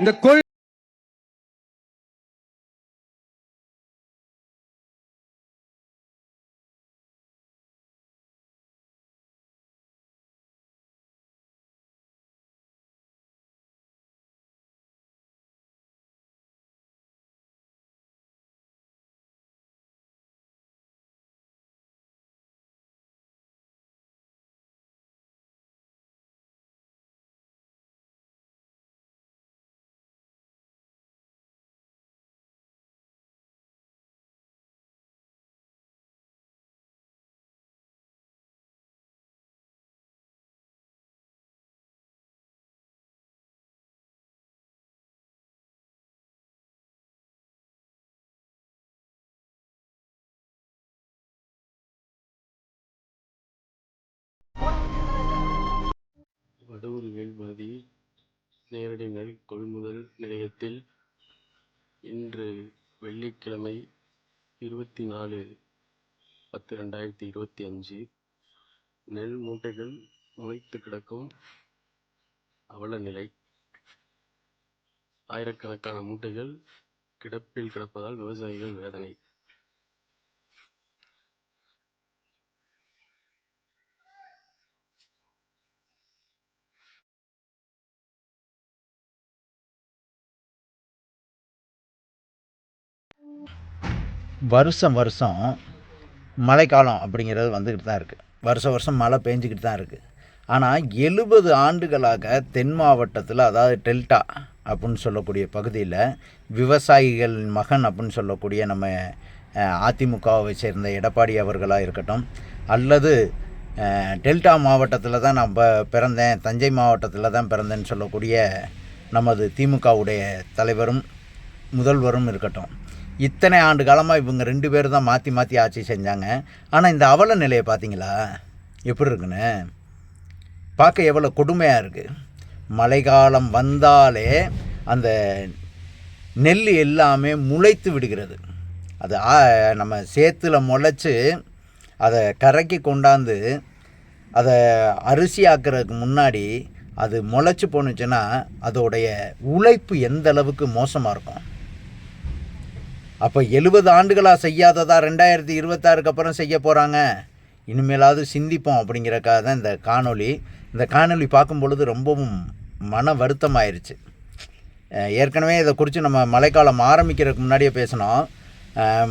இந்த கொள் வடூர் வேல்மதி நேரடி நெல் கொள்முதல் நிலையத்தில் இன்று வெள்ளிக்கிழமை இருபத்தி நாலு பத்து ரெண்டாயிரத்தி இருபத்தி அஞ்சு நெல் மூட்டைகள் முளைத்து கிடக்கும் அவல நிலை. ஆயிரக்கணக்கான மூட்டைகள் கிடப்பில் கிடப்பதால் விவசாயிகள் வேதனை. வருஷம் வருஷம் மழைக்காலம் அப்படிங்கிறது வந்துக்கிட்டு தான் இருக்குது வருஷம் வருஷம் மழை பெஞ்சிக்கிட்டு தான் இருக்குது ஆனால் எழுபது ஆண்டுகளாக தென் மாவட்டத்தில் அதாவது டெல்டா அப்படின்னு சொல்லக்கூடிய பகுதியில் விவசாயிகள் மகன் அப்படின்னு சொல்லக்கூடிய நம்ம அதிமுகவை சேர்ந்த எடப்பாடி அவர்களாக இருக்கட்டும் அல்லது டெல்டா மாவட்டத்தில் தான் நான் பிறந்தேன் தஞ்சை மாவட்டத்தில் தான் பிறந்தேன்னு சொல்லக்கூடிய நமது திமுகவுடைய தலைவரும் முதல்வரும் இருக்கட்டும். இத்தனை ஆண்டு காலமாக இவங்க ரெண்டு பேரும் தான் மாற்றி மாற்றி ஆட்சி செஞ்சாங்க. ஆனால் இந்த அவல நிலையை பார்த்தீங்களா எப்படி இருக்குன்னு? பார்க்க எவ்வளோ கொடுமையாக இருக்குது மழைக்காலம் வந்தாலே அந்த நெல் எல்லாமே முளைத்து விடுகிறது. அது நம்ம சேத்துல முளைச்சி அதை கரைக்கி கொண்டாந்து அதை அரிசி ஆக்கிறதுக்கு முன்னாடி அது முளைச்சி போணுச்சுன்னா அதோடைய உழைப்பு எந்த அளவுக்கு மோசமாக இருக்கும்? அப்போ எழுபது ஆண்டுகளாக செய்யாததா ரெண்டாயிரத்தி இருபத்தாறுக்கு அப்புறம் செய்ய போகிறாங்க இனிமேலாவது சிந்திப்போம் அப்படிங்கிறக்காக தான் இந்த காணொளி. இந்த காணொளி பார்க்கும் பொழுது ரொம்பவும் மன வருத்தமாயிருச்சு. ஆயிடுச்சு ஏற்கனவே இதை குறித்து நம்ம மழைக்காலம் ஆரம்பிக்கிறதுக்கு முன்னாடியே பேசினோம்.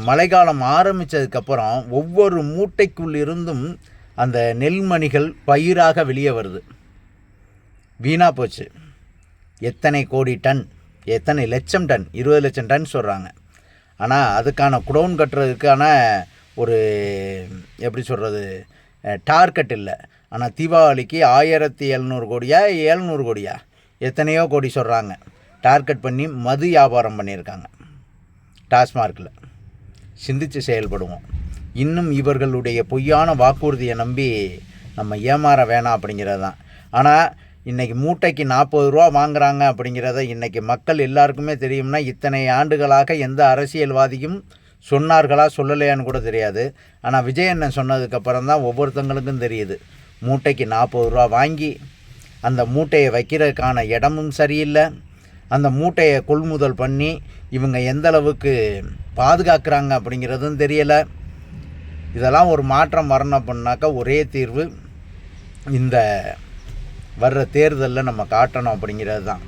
மழைக்காலம் ஆரம்பித்ததுக்கப்புறம் ஒவ்வொரு மூட்டைக்குள் இருந்தும் அந்த நெல்மணிகள் பயிராக வெளியே வருது. வீணாக போச்சு. எத்தனை கோடி டன் எத்தனை லட்சம் டன் இருபது லட்சம் டன் சொல்கிறாங்க ஆனால் அதுக்கான குடோன் கட்டுறதுக்கான ஒரு எப்படி சொல்கிறது டார்கெட் இல்லை. ஆனால் தீபாவளிக்கு ஆயிரத்தி எழுநூறு கோடியா ஏழ்நூறு கோடியா? எத்தனையோ கோடி சொல்கிறாங்க டார்கெட் பண்ணி மது வியாபாரம் பண்ணியிருக்காங்க. டாஸ்மார்க்கில் சிந்தித்து செயல்படுவோம். இன்னும் இவர்களுடைய பொய்யான வாக்குறுதியை நம்பி நம்ம ஏமாற வேணாம் அப்படிங்கிறது தான் ஆனால் இன்றைக்கி மூட்டைக்கு நாற்பது ரூபா வாங்குறாங்க அப்படிங்கிறத இன்றைக்கி மக்கள் எல்லாருக்குமே தெரியும்னா இத்தனை ஆண்டுகளாக எந்த அரசியல்வாதியும் சொன்னார்களா சொல்லலையான்னு கூட தெரியாது. ஆனால் விஜயண்ணன் சொன்னதுக்கப்புறம் தான் ஒவ்வொருத்தங்களுக்கும் தெரியுது. மூட்டைக்கு நாற்பது ரூபா வாங்கி அந்த மூட்டையை வைக்கிறதுக்கான இடமும் சரியில்லை. அந்த மூட்டையை கொள்முதல் பண்ணி இவங்க எந்த அளவுக்கு பாதுகாக்கிறாங்க அப்படிங்கிறதும் தெரியலை. இதெல்லாம் ஒரு மாற்றம் வரணும் அப்படின்னாக்கா ஒரே தீர்வு இந்த வர்ற தேர்தலில் நம்ம காட்டணும் அப்படிங்கிறது தான்.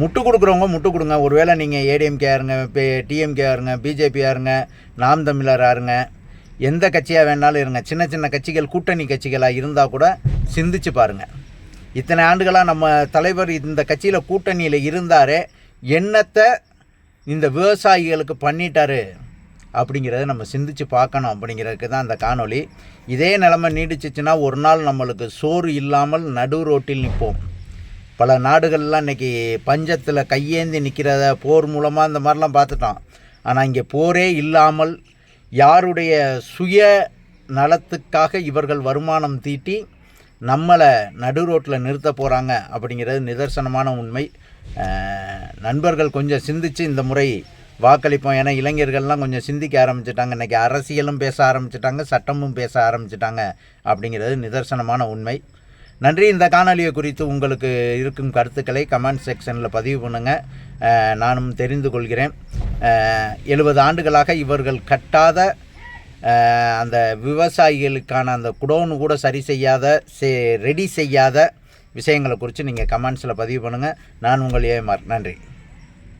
முட்டு கொடுக்குறவங்க முட்டு கொடுங்க. ஒருவேளை நீங்கள் ஏடிஎம்கே ஆருங்க இப்போ டிஎம்கே ஆருங்க பிஜேபியாக இருங்க நாம் தமிழராக இருங்க எந்த கட்சியாக வேணாலும் இருங்க. சின்ன சின்ன கட்சிகள் கூட்டணி கட்சிகளாக இருந்தால் கூட சிந்திச்சு பாருங்கள் இத்தனை ஆண்டுகளாக நம்ம தலைவர் இந்த கட்சியில் கூட்டணியில் இருந்தாரே என்னத்தை இந்த விவசாயிகளுக்கு பண்ணிட்டாரு? அப்படிங்கிறத நம்ம சிந்திச்சு பார்க்கணும் அப்படிங்கிறதுக்கு தான் அந்த காணொளி. இதே நிலமை நீடிச்சிச்சுன்னா ஒரு நாள் நம்மளுக்கு சோறு இல்லாமல் நடு ரோட்டில் நிற்போம் பல நாடுகள்லாம் இன்றைக்கி பஞ்சத்தில் கையேந்தி நிற்கிறத போர் மூலமாக இந்த மாதிரிலாம் பார்த்துட்டோம் ஆனால் இங்கே போரே இல்லாமல் யாருடைய சுய நலத்துக்காக இவர்கள் வருமானம் தீட்டி நம்மளை நடு ரோட்டில் நிறுத்த போகிறாங்க அப்படிங்கிறது நிதர்சனமான உண்மை. நண்பர்கள் கொஞ்சம் சிந்திச்சு இந்த முறை வாக்களிப்போம். ஏன்னா இளைஞர்கள்லாம் கொஞ்சம் சிந்திக்க ஆரம்பிச்சிட்டாங்க. இன்றைக்கி அரசியலும் பேச ஆரம்பிச்சிட்டாங்க. சட்டமும் பேச ஆரம்பிச்சிட்டாங்க அப்படிங்கிறது நிதர்சனமான உண்மை. நன்றி. இந்த காணொலியை குறித்து உங்களுக்கு இருக்கும் கருத்துக்களை கமெண்ட் செக்ஷனில் பதிவு பண்ணுங்கள் நானும் தெரிந்து கொள்கிறேன். எழுபது ஆண்டுகளாக இவர்கள் கட்டாத அந்த விவசாயிகளுக்கான அந்த குடோனு கூட சரி செய்யாத சே ரெடி செய்யாத விஷயங்களை குறித்து நீங்கள் கமெண்ட்ஸில் பதிவு பண்ணுங்கள் நான் உங்கள் ஏமார் நன்றி.